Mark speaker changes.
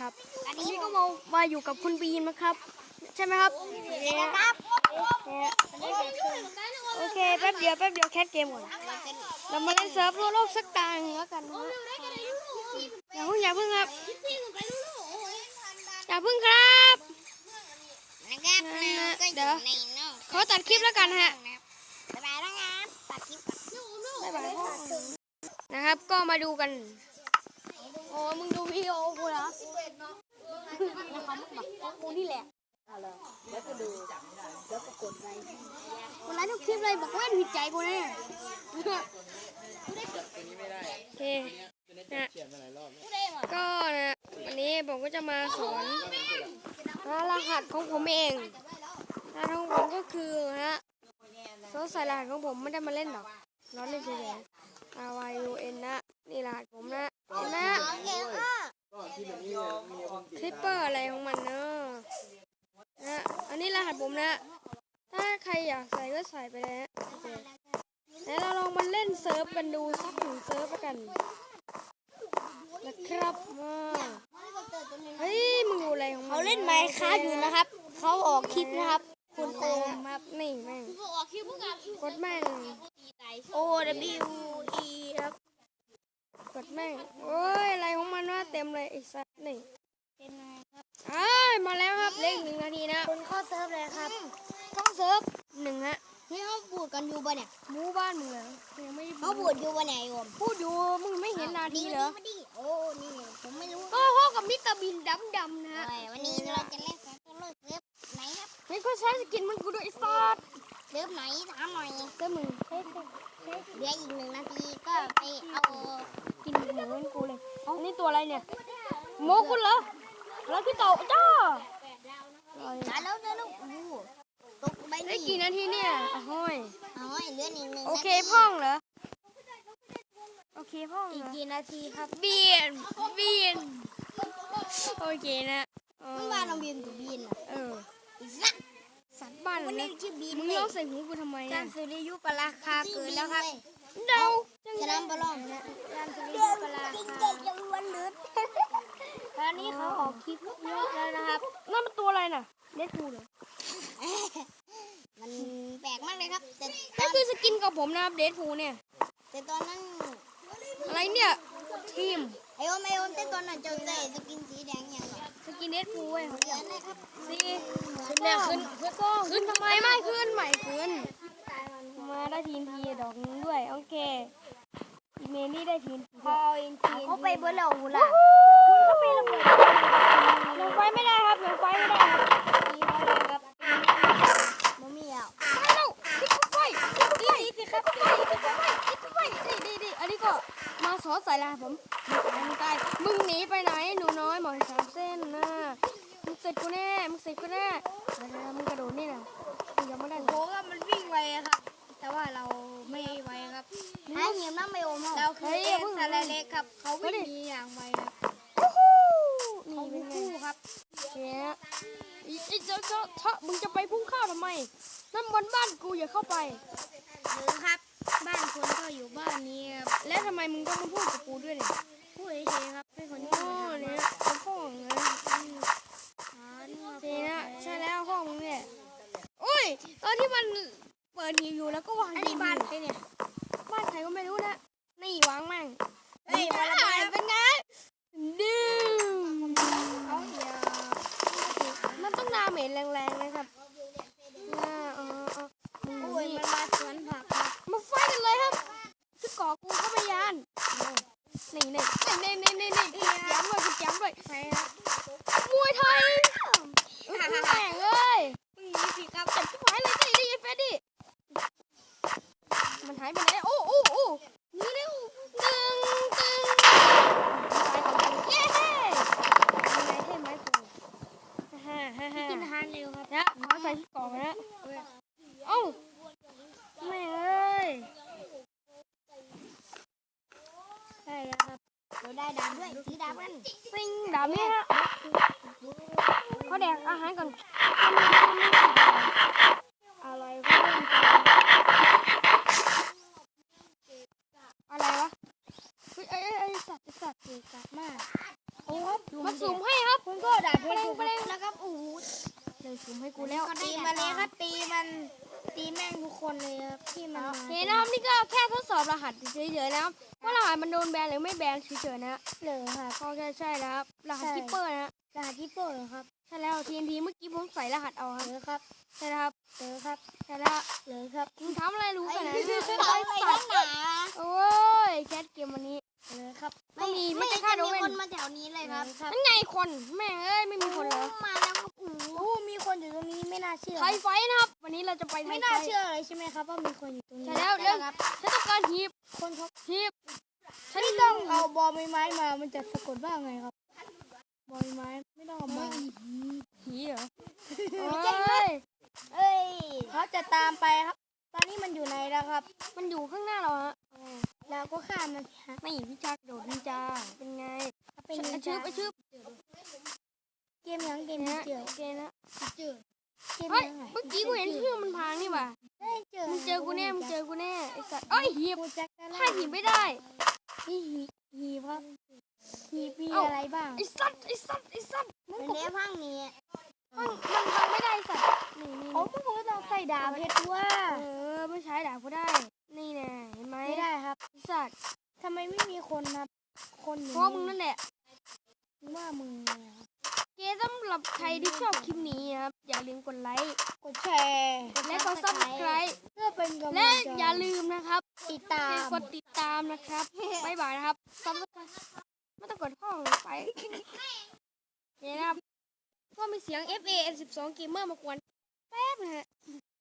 Speaker 1: ครับ อันนี้ก็มามาอยู่กับคุณบีนนะครับ ใช่ไหมครับโอเคแป๊บเดียวแป๊บเดียวแคสเกมก่อนเรามาเล่นเซิร์ฟทั่วโลกสักตางแล้วกันนะฮะอย่าเพิ่งอย่าเพิ่งครับอย่าเพิ่งครับ
Speaker 2: นะครับเราก็อยู่ในนอก
Speaker 1: ขอตัดคลิปแล้วกันฮะ
Speaker 2: บ๊ายบายแล้วครับตัดคลิปก่อน
Speaker 1: บ๊ายบายพ่อนะครับก็มาดูกัน โอ้มึงดูวิดีโอกูเห นะครับกูนี่แหละแล้วก็ดูแล้วก็กดไลค์กดไลค์ทุกคลิปเลยบอกว่าผิดใจกูเนี่ยโอเคนะก็นะวันนี้ผมก็จะมาสอนรหัสของผมเองรหัสของผมก็คือฮะเขาใส่รหัสของผมไม่ได้มาเล่นหรอกเราเล่นเฉยๆ R Y U N นะ นี่รหัสผมนะเห็นนะ คลิปเปอร์อะไรของมันเนอะนะอันนี้รหัส ผมนะ ถ้าใครอยากใส่ก็ใส่ไปเลยนะโอเคแล้วเราลองมาเล่นเซิร์ฟกันดูสักหนึ่งเซิร์ฟแล้วกันนะครับมาเฮ้ยมึงดูอะไรของมัน
Speaker 2: เขาเล่นไมค์ค้าอยู่นะครับ เขาออกคลิปนะครับ คุณโอมครับ
Speaker 1: นี่แม่งกดแม่ง
Speaker 2: O W E ครับ
Speaker 1: กดแม่งโอ้ยอะไรของมันวะเต็มเลยไอ้สัสนี่
Speaker 2: เป็นไงค รับ
Speaker 1: อ้ายมาแล้วครับเลขหนึ่งนาทีนะ
Speaker 2: คุณเข้าเซิร์ฟเลยครับ
Speaker 1: ช่องเซิร์ฟหนึ่งฮะ
Speaker 2: นี่เขาพูดกันอยู่ปะเนี่ย
Speaker 1: หมู่บ้านมึงเหรอยังไม่
Speaker 2: เขาพูดอยู่ปะเนี่ยโยม
Speaker 1: พูดอยู่มึงไม่เห็นนาทีเหรอ
Speaker 2: มาดิโอ้นี่ผมไม่รู้
Speaker 1: ก็พ่อกับมิสเตอร์บินดำดำๆนะฮะ
Speaker 2: เอ้ยวันนี้เราจะเล่นเซิร์ฟเลิกเซิร์ฟไหนครับ
Speaker 1: เฮ้ยก็ใช้สกินมันกูด้วยไอ้สัส
Speaker 2: เซิร์ฟไหนถามหน่อย
Speaker 1: เจ้ามึง
Speaker 2: เหลืออีกหนึ่งนาทีก็ไปเอา
Speaker 1: กินหมูมันกูเลยอันนี้ตัวอะไรเนี่ยโมกุลเหรอ แล้วที่โตจ้า
Speaker 2: มาแล้วเด้อลูกโอ้โหตกไป
Speaker 1: ได้
Speaker 2: นี่
Speaker 1: กี่นาทีเนี่ยอ้ห้อย
Speaker 2: เอาไว้เหลืออีกหนึ่ง
Speaker 1: โอ
Speaker 2: นา
Speaker 1: เค
Speaker 2: ที
Speaker 1: พ่องเหรอ โอเคพ่อง
Speaker 2: อีก
Speaker 1: เหรอ
Speaker 2: กี่นาทีครับ
Speaker 1: เบียนเบียนโอเคนะเออ
Speaker 2: เมื่อวานเราบินกับบินอะ
Speaker 1: เออ
Speaker 2: อีสัก
Speaker 1: สัตว์บ้าน
Speaker 2: วัน
Speaker 1: นะ
Speaker 2: นี้ชื่อบิน
Speaker 1: มึง
Speaker 2: เว้ย
Speaker 1: ร้องใส่หูกูทำไม
Speaker 2: จา
Speaker 1: อะ
Speaker 2: นสุริยุปราคาเกินแล้วครับ
Speaker 1: เดาจัง
Speaker 2: จะ
Speaker 1: เลย
Speaker 2: นำบอลลอนนะ จานสุริยุปราคายังวันลืดต อนนี้เขาออกคลิปเยอะแล้วนะครับ
Speaker 1: นั่นมันตัวอะไรน่ะเด็ดกูเหรอ
Speaker 2: มันแปลกมากเลยครับ แต่ต
Speaker 1: นั่
Speaker 2: อนน
Speaker 1: คือสกินกับผมนะครับเดดพูเนี่ย
Speaker 2: แต่ตอนนั้น
Speaker 1: อะไรเนี่ย ทีม
Speaker 2: ไอโอมไอโอมแต่ตอนนั้นเจ้าใส่สกินสีแดงอย่างก่อน
Speaker 1: สกินเดดพูเว้ย
Speaker 2: เหมือนเลยครับ
Speaker 1: สีขึ้นเนี่ยขึ้นขึ้นก็ขึ้นทำไมไม่ขึ้นใหม่ขึ้น มาได้ทีนทีดอกนึงด้วย โอเคอีเมลนี่ได้ทีนที
Speaker 2: พออินทีเขาไปเบอร์เราหูล่ะ
Speaker 1: ก็ไประเบิด หนูไปไม่ได้ครับ หนูไปไม่ได้ครับ
Speaker 2: มีเขาเลยครับมันมีอะ
Speaker 1: ไปแล้วคิดไฟคิดไฟคิดไฟคิดไฟคิดไฟคิดไฟดีดีดีอันนี้ก็มาสอนใส่ลายผมมึงตายมึงหนีไปไหน หนูน้อยหมอยสามเส้นนะมึงเสร็จกูแน่ มึงเสร็จกูแน่เดี๋ยวมึงกระโดดนี่นะมึงยังไม่ได้
Speaker 2: โค้ก็มันวิ่งไวครับ แต่ว่าเราไม่ไวครับให้เงียบนั่งไปโอมเราคือเอ็กซ์ซาเล็กครับ เขาวิ่งหนีอย่างไวครับ
Speaker 1: วู้ฮู้
Speaker 2: เขา
Speaker 1: นี่เป็นไง
Speaker 2: คู่ครับ
Speaker 1: เจ๊ อีไอ้เจ้าเจ้าเจ้ามึงจะไปพุ่งเข้าทำไม นั่นบนบ้านกูอย่าเข้าไป
Speaker 2: หรือครับ บ้านคนก็อยู่บ้านนี้ครับ
Speaker 1: และทำไมมึงต้องมาพูดกับกูด้วยเนี่ย
Speaker 2: พูดเฉยๆครับให้คน
Speaker 1: โอ้เนี่ยเขาพ่อไง
Speaker 2: อ๋อนี่ว่า
Speaker 1: เจ๊นะใช่แล้วห้องมึงเนี่ยโอ้ยตอนที่มันเปิดหีบอยู่แล้วก็วาง
Speaker 2: อัน
Speaker 1: หี
Speaker 2: นี้
Speaker 1: บ
Speaker 2: บ้าน
Speaker 1: อยู่
Speaker 2: ใครเนี่ย
Speaker 1: บ้านใครก็ไม่รู้นะนี่วางแม่ง
Speaker 2: เฮ้ยมาละบ้าน
Speaker 1: เป็นไงดื้อ
Speaker 2: เขาเหี่ยว
Speaker 1: มันต้องดาเมจแรงๆนะครับน่าเออเออมึง
Speaker 2: โอ้ย
Speaker 1: นี่
Speaker 2: มันมาสวนผักครับ
Speaker 1: มาไฟกันเลยครับคือก่อกูก็ไม่ยานนี่นี่นี่นี่นี่นี่กูย้ำเลยกูย้ำเลย
Speaker 2: ใช่ครับ นะคเราได้ดำด้วยสีดาบกัน
Speaker 1: ซิงดำเนี่ยเขาแดกอาหารก่อนอะไรก็เล่นไปอะไรวะเอ้ยไอ้สัตว์สัตว์เกลียดมากโอ้ครับมาสูมให้ครับ
Speaker 2: คุณก็ด่าเพลงเพล
Speaker 1: งนะครับอู๋เลยสูมให้กูแล้ว
Speaker 2: ตีมาเลยครับตีมัน ตีแม่งทุกคนเลยครับที่มันมา
Speaker 1: โอเคนะครับนี่ก็แค่ทดสอบรหัสเฉยๆนะครับว่ารหัสมันโดนแบนหรือไม่แบนเฉยๆนะฮะ
Speaker 2: เหลือค่ะ
Speaker 1: ก็แค่ใช่แล้วครับรหัส
Speaker 2: ใช่
Speaker 1: คิปเปอร์นะฮะ
Speaker 2: รหัสที่โป้เหรอครับ
Speaker 1: ใช่แล้ว TNT เมื่อกี้ผมใส่รหัสเอาค
Speaker 2: เห
Speaker 1: รับ
Speaker 2: ลือครับ
Speaker 1: ใช่แล้วครับ
Speaker 2: เหลือครับ
Speaker 1: ใช่แล้ว
Speaker 2: เหลือครับ
Speaker 1: มึงทำอะไรรู้กันนะ
Speaker 2: ไอ้
Speaker 1: เนี่ย
Speaker 2: เหี้ย
Speaker 1: ไอ้สัตว์
Speaker 2: หนา
Speaker 1: โอ้ยแคสเกมวันนี้
Speaker 2: เหลือครับ
Speaker 1: ไม่มีไม่จะฆ่าโดเวน
Speaker 2: คนมาแถวนี้เลยครับ
Speaker 1: นั่นไงคนแม่งเอ้ยไม่มีคนเหรอ
Speaker 2: มาแล้วครับโอ้โหมีคนอยู่ตรง นี้ไม่น่าเชื่อ
Speaker 1: ไทยไฟท์นะครับ วันนี้เราจะไปไท
Speaker 2: ไม่
Speaker 1: ยไฟ
Speaker 2: น่า
Speaker 1: ท์
Speaker 2: เชื่อเลยใช่ไหมครับว่ามีคนอยู่ตรงนี้
Speaker 1: ใช่แล้วเรื่อง
Speaker 2: ครับ
Speaker 1: ฉันต้องการหีบ
Speaker 2: คนเขา
Speaker 1: หีบฉัน
Speaker 2: ไม่ต้องเอาบอลไม้มา มันจะสะกดว่าไงครับบอลไม้ไม่ต้องเอามา
Speaker 1: หีเหรอ
Speaker 2: ไม่ใช่
Speaker 1: เอ้ย
Speaker 2: เอ้ยเขาจะตามไปครับ ตอนนี้มันอยู่ไหนแล้วครับ
Speaker 1: มันอยู่ข้างหน้าเราฮะ
Speaker 2: เราก็ข้ามมันสิฮะ
Speaker 1: ไม่วิชาโดดนินจาเป็นไง
Speaker 2: เป็น
Speaker 1: ไอ
Speaker 2: นิน
Speaker 1: ชื
Speaker 2: จา
Speaker 1: บไอชืบ
Speaker 2: เกมยังเกม
Speaker 1: นะ
Speaker 2: เจอ
Speaker 1: โอเคนะ
Speaker 2: เจอ เกม
Speaker 1: เฮ้ย
Speaker 2: ยังไง
Speaker 1: เมื่อกี้กูเห็นชื่อมันพังนี่หว่า
Speaker 2: ได้เจอ
Speaker 1: มึงเจอกูแน่มึงเจอกูแน่ไอสัตว์เอ้ยหีบ
Speaker 2: กูแจ็คกัน
Speaker 1: ถ้าหีบไม่ได้
Speaker 2: นี่หีบหีบครับหีบมี
Speaker 1: เอ้า
Speaker 2: อะไรบ้าง
Speaker 1: ไอสัตว์ไอสัตว์ไอสัตว์มึง
Speaker 2: เป็น
Speaker 1: ก็
Speaker 2: เนี้พังนี้
Speaker 1: มันมันพังไม่ได้ไอ้สัตว์นี่นี่
Speaker 2: เขาก็ต้องใส่ดาบเพชรว่า
Speaker 1: เออไม่ใช้ด่ากูได้ นี่แน่เห็นไหม
Speaker 2: ไม่ได้ครับ
Speaker 1: ไอสัตว์
Speaker 2: ทำไมไม่มีคนครับคนอยู่
Speaker 1: เพราะมึงนั่นแหละ
Speaker 2: ว่ามึงเนี่ยครับ
Speaker 1: เกสำหรับใครที่ชอบคลิปนี้นะครับ อย่าลืมกดไลค์
Speaker 2: กดแชร์
Speaker 1: และกดซับสไครต์
Speaker 2: เพื่อเป็นกำลัง
Speaker 1: และ
Speaker 2: ใจ
Speaker 1: อย่าลืมนะครับ
Speaker 2: ติดตาม
Speaker 1: กดติดตามนะครับบ๊ายบายนะครับซับสไครต์ไม่ต้องกดห้องไปนี่นะครับก็มีเสียง FA N12 Gamer มากวน